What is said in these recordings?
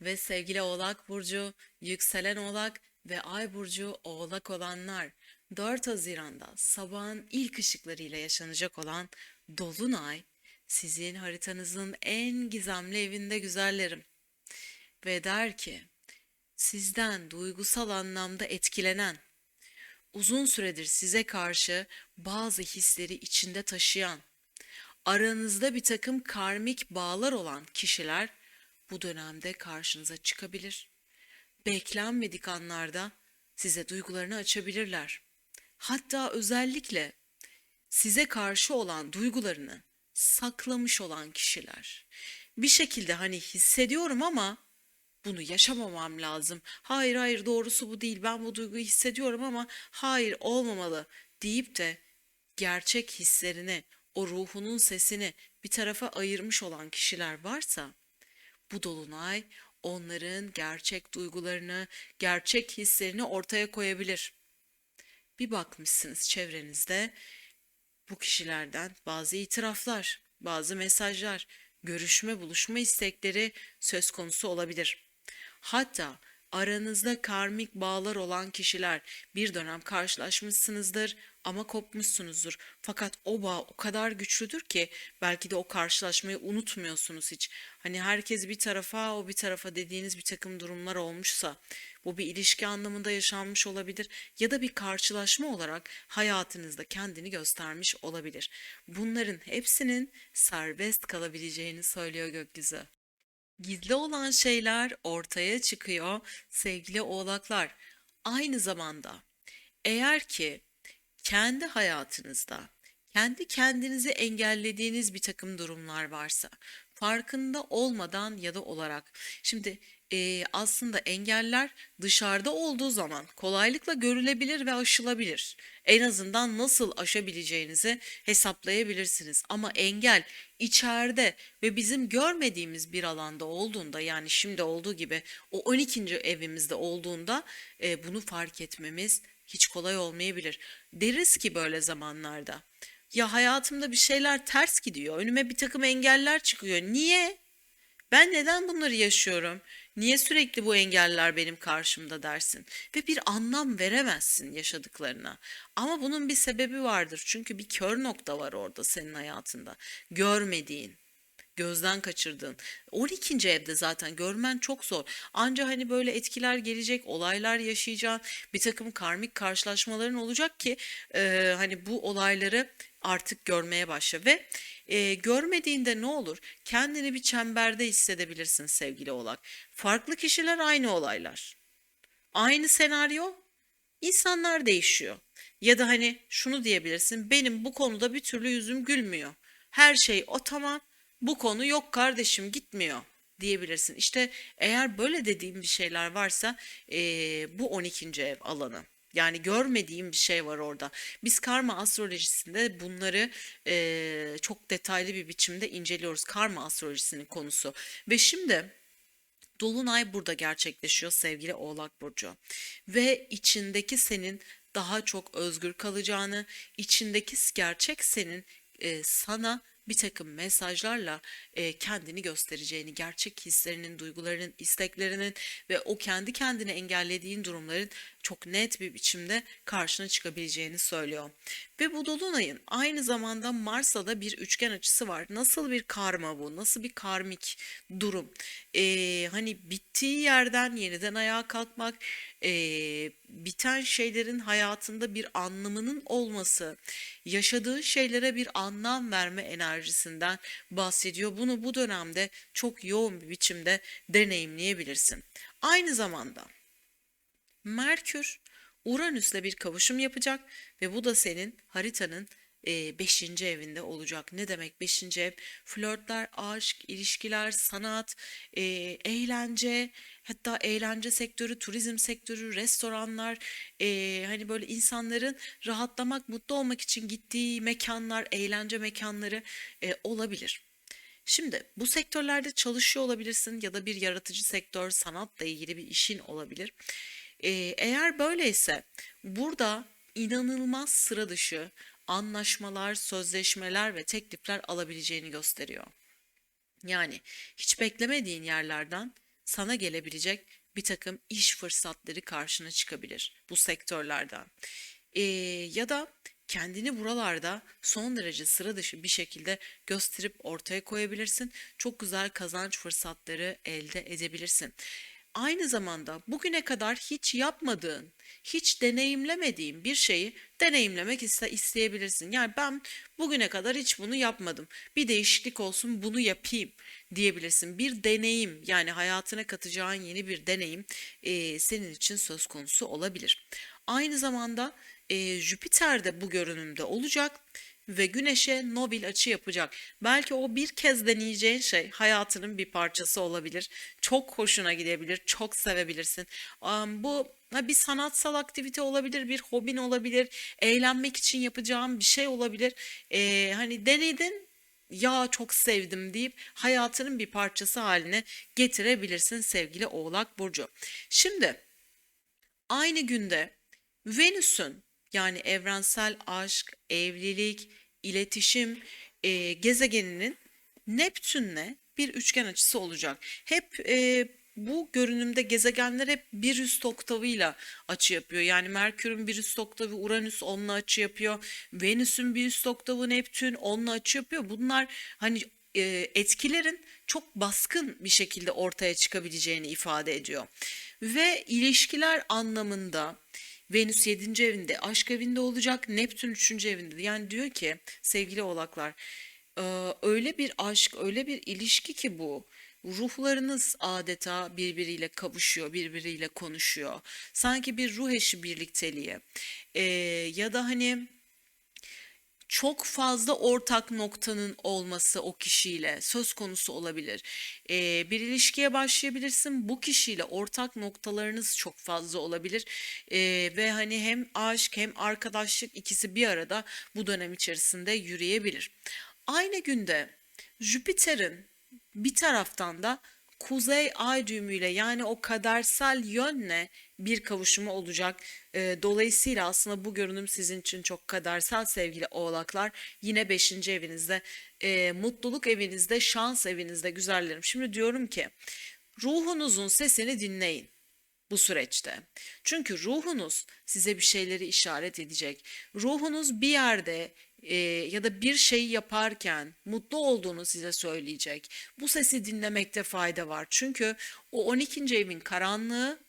Ve sevgili Oğlak Burcu, yükselen Oğlak ve Ay Burcu Oğlak olanlar 4 Haziran'da sabahın ilk ışıklarıyla yaşanacak olan Dolunay sizin haritanızın en gizemli evinde güzellerim. Ve der ki sizden duygusal anlamda etkilenen, uzun süredir size karşı bazı hisleri içinde taşıyan, aranızda bir takım karmik bağlar olan kişiler bu dönemde karşınıza çıkabilir. Beklenmedik anlarda size duygularını açabilirler. Hatta özellikle size karşı olan duygularını saklamış olan kişiler. Bir şekilde hani hissediyorum ama bunu yaşamamam lazım. Hayır hayır doğrusu bu değil. Ben bu duyguyu hissediyorum ama hayır olmamalı deyip de gerçek hislerini, o ruhunun sesini bir tarafa ayırmış olan kişiler varsa bu dolunay onların gerçek duygularını, gerçek hislerini ortaya koyabilir. Bir bakmışsınız çevrenizde bu kişilerden bazı itiraflar, bazı mesajlar, görüşme, buluşma istekleri söz konusu olabilir. Hatta aranızda karmik bağlar olan kişiler bir dönem karşılaşmışsınızdır ama kopmuşsunuzdur. Fakat o bağ o kadar güçlüdür ki belki de o karşılaşmayı unutmuyorsunuz hiç. Hani herkes bir tarafa o bir tarafa dediğiniz bir takım durumlar olmuşsa bu bir ilişki anlamında yaşanmış olabilir ya da bir karşılaşma olarak hayatınızda kendini göstermiş olabilir. Bunların hepsinin serbest kalabileceğini söylüyor gökyüzü. Gizli olan şeyler ortaya çıkıyor sevgili oğlaklar. Aynı zamanda eğer ki kendi hayatınızda kendi kendinizi engellediğiniz bir takım durumlar varsa farkında olmadan ya da olarak şimdi e, aslında engeller dışarıda olduğu zaman kolaylıkla görülebilir ve aşılabilir. En azından nasıl aşabileceğinizi hesaplayabilirsiniz. Ama engel içeride ve bizim görmediğimiz bir alanda olduğunda yani şimdi olduğu gibi o 12. evimizde olduğunda e, bunu fark etmemiz hiç kolay olmayabilir. Deriz ki böyle zamanlarda ya hayatımda bir şeyler ters gidiyor. Önüme bir takım engeller çıkıyor. Niye? Ben neden bunları yaşıyorum? Niye sürekli bu engeller benim karşımda dersin? Ve bir anlam veremezsin yaşadıklarına. Ama bunun bir sebebi vardır. Çünkü bir kör nokta var orada senin hayatında. Görmediğin gözden kaçırdığın. 12. evde zaten görmen çok zor. Anca hani böyle etkiler gelecek, olaylar yaşayacağın, bir takım karmik karşılaşmaların olacak ki e, hani bu olayları artık görmeye başla ve e, görmediğinde ne olur? Kendini bir çemberde hissedebilirsin sevgili oğlak. Farklı kişiler aynı olaylar. Aynı senaryo, insanlar değişiyor. Ya da hani şunu diyebilirsin, benim bu konuda bir türlü yüzüm gülmüyor. Her şey o tamam, bu konu yok kardeşim gitmiyor diyebilirsin. İşte eğer böyle dediğim bir şeyler varsa eee, bu 12. ev alanı. Yani görmediğim bir şey var orada. Biz karma astrolojisinde bunları eee, çok detaylı bir biçimde inceliyoruz. Karma astrolojisinin konusu. Ve şimdi Dolunay burada gerçekleşiyor sevgili Oğlak Burcu. Ve içindeki senin daha çok özgür kalacağını, içindeki gerçek senin e, sana bir takım mesajlarla e, kendini göstereceğini, gerçek hislerinin, duygularının, isteklerinin ve o kendi kendini engellediğin durumların çok net bir biçimde karşına çıkabileceğini söylüyor. Ve bu dolunayın aynı zamanda Mars'la da bir üçgen açısı var. Nasıl bir karma bu? Nasıl bir karmik durum? Ee, hani bittiği yerden yeniden ayağa kalkmak, ee, biten şeylerin hayatında bir anlamının olması, yaşadığı şeylere bir anlam verme enerjisinden bahsediyor. Bunu bu dönemde çok yoğun bir biçimde deneyimleyebilirsin. Aynı zamanda Merkür Uranüs'le bir kavuşum yapacak ve bu da senin haritanın 5. evinde olacak. Ne demek 5. ev? Flörtler, aşk, ilişkiler, sanat, e, eğlence, hatta eğlence sektörü, turizm sektörü, restoranlar, e, hani böyle insanların rahatlamak, mutlu olmak için gittiği mekanlar, eğlence mekanları e, olabilir. Şimdi bu sektörlerde çalışıyor olabilirsin ya da bir yaratıcı sektör, sanatla ilgili bir işin olabilir. Ee, eğer böyleyse burada inanılmaz sıra dışı anlaşmalar, sözleşmeler ve teklifler alabileceğini gösteriyor. Yani hiç beklemediğin yerlerden sana gelebilecek bir takım iş fırsatları karşına çıkabilir bu sektörlerden. Ee, ya da kendini buralarda son derece sıra dışı bir şekilde gösterip ortaya koyabilirsin. Çok güzel kazanç fırsatları elde edebilirsin. Aynı zamanda bugüne kadar hiç yapmadığın, hiç deneyimlemediğin bir şeyi deneyimlemek iste isteyebilirsin. Yani ben bugüne kadar hiç bunu yapmadım. Bir değişiklik olsun bunu yapayım diyebilirsin. Bir deneyim yani hayatına katacağın yeni bir deneyim e, senin için söz konusu olabilir. Aynı zamanda e, Jüpiter de bu görünümde olacak ve Güneş'e Nobil açı yapacak. Belki o bir kez deneyeceğin şey hayatının bir parçası olabilir. Çok hoşuna gidebilir, çok sevebilirsin. Bu bir sanatsal aktivite olabilir, bir hobin olabilir, eğlenmek için yapacağın bir şey olabilir. E, hani denedin, ya çok sevdim deyip hayatının bir parçası haline getirebilirsin sevgili Oğlak Burcu. Şimdi aynı günde Venüs'ün yani evrensel aşk, evlilik, iletişim e, gezegeninin Neptün'le bir üçgen açısı olacak. Hep e, bu görünümde gezegenler hep bir üst oktavıyla açı yapıyor. Yani Merkür'ün bir üst oktavı Uranüs onunla açı yapıyor. Venüs'ün bir üst oktavı Neptün onunla açı yapıyor. Bunlar hani e, etkilerin çok baskın bir şekilde ortaya çıkabileceğini ifade ediyor. Ve ilişkiler anlamında Venüs 7. evinde, aşk evinde olacak, Neptün 3. evinde. Yani diyor ki sevgili oğlaklar, e, öyle bir aşk, öyle bir ilişki ki bu. Ruhlarınız adeta birbiriyle kavuşuyor, birbiriyle konuşuyor. Sanki bir ruh eşi birlikteliği. E, ya da hani çok fazla ortak noktanın olması o kişiyle söz konusu olabilir. Ee, bir ilişkiye başlayabilirsin. Bu kişiyle ortak noktalarınız çok fazla olabilir. Ee, ve hani hem aşk hem arkadaşlık ikisi bir arada bu dönem içerisinde yürüyebilir. Aynı günde Jüpiter'in bir taraftan da kuzey ay düğümüyle yani o kadersel yönle bir kavuşumu olacak. E, dolayısıyla aslında bu görünüm sizin için çok kadersel sevgili oğlaklar. Yine 5. evinizde, e, mutluluk evinizde, şans evinizde güzellerim. Şimdi diyorum ki ruhunuzun sesini dinleyin bu süreçte. Çünkü ruhunuz size bir şeyleri işaret edecek. Ruhunuz bir yerde e, ya da bir şeyi yaparken mutlu olduğunu size söyleyecek. Bu sesi dinlemekte fayda var. Çünkü o 12. evin karanlığı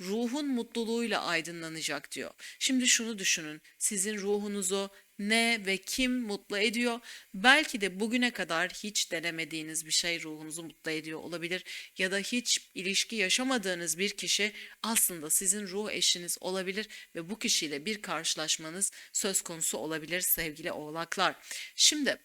ruhun mutluluğuyla aydınlanacak diyor. Şimdi şunu düşünün. Sizin ruhunuzu ne ve kim mutlu ediyor? Belki de bugüne kadar hiç denemediğiniz bir şey ruhunuzu mutlu ediyor olabilir ya da hiç ilişki yaşamadığınız bir kişi aslında sizin ruh eşiniz olabilir ve bu kişiyle bir karşılaşmanız söz konusu olabilir sevgili oğlaklar. Şimdi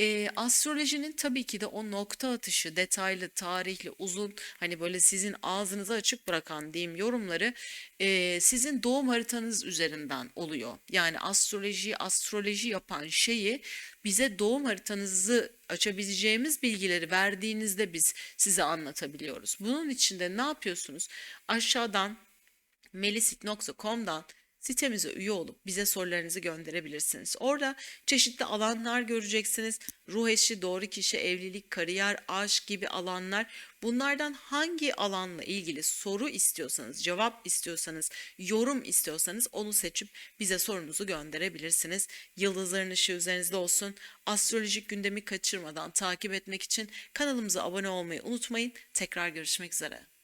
e, astrolojinin tabii ki de o nokta atışı, detaylı, tarihli, uzun hani böyle sizin ağzınızı açık bırakan diyeyim yorumları e, sizin doğum haritanız üzerinden oluyor. Yani astroloji, astroloji yapan şeyi bize doğum haritanızı açabileceğimiz bilgileri verdiğinizde biz size anlatabiliyoruz. Bunun için de ne yapıyorsunuz? Aşağıdan melisit.com'dan Sitemize üye olup bize sorularınızı gönderebilirsiniz. Orada çeşitli alanlar göreceksiniz. Ruh eşi, doğru kişi, evlilik, kariyer, aşk gibi alanlar. Bunlardan hangi alanla ilgili soru istiyorsanız, cevap istiyorsanız, yorum istiyorsanız onu seçip bize sorunuzu gönderebilirsiniz. Yıldızların ışığı üzerinizde olsun. Astrolojik gündemi kaçırmadan takip etmek için kanalımıza abone olmayı unutmayın. Tekrar görüşmek üzere.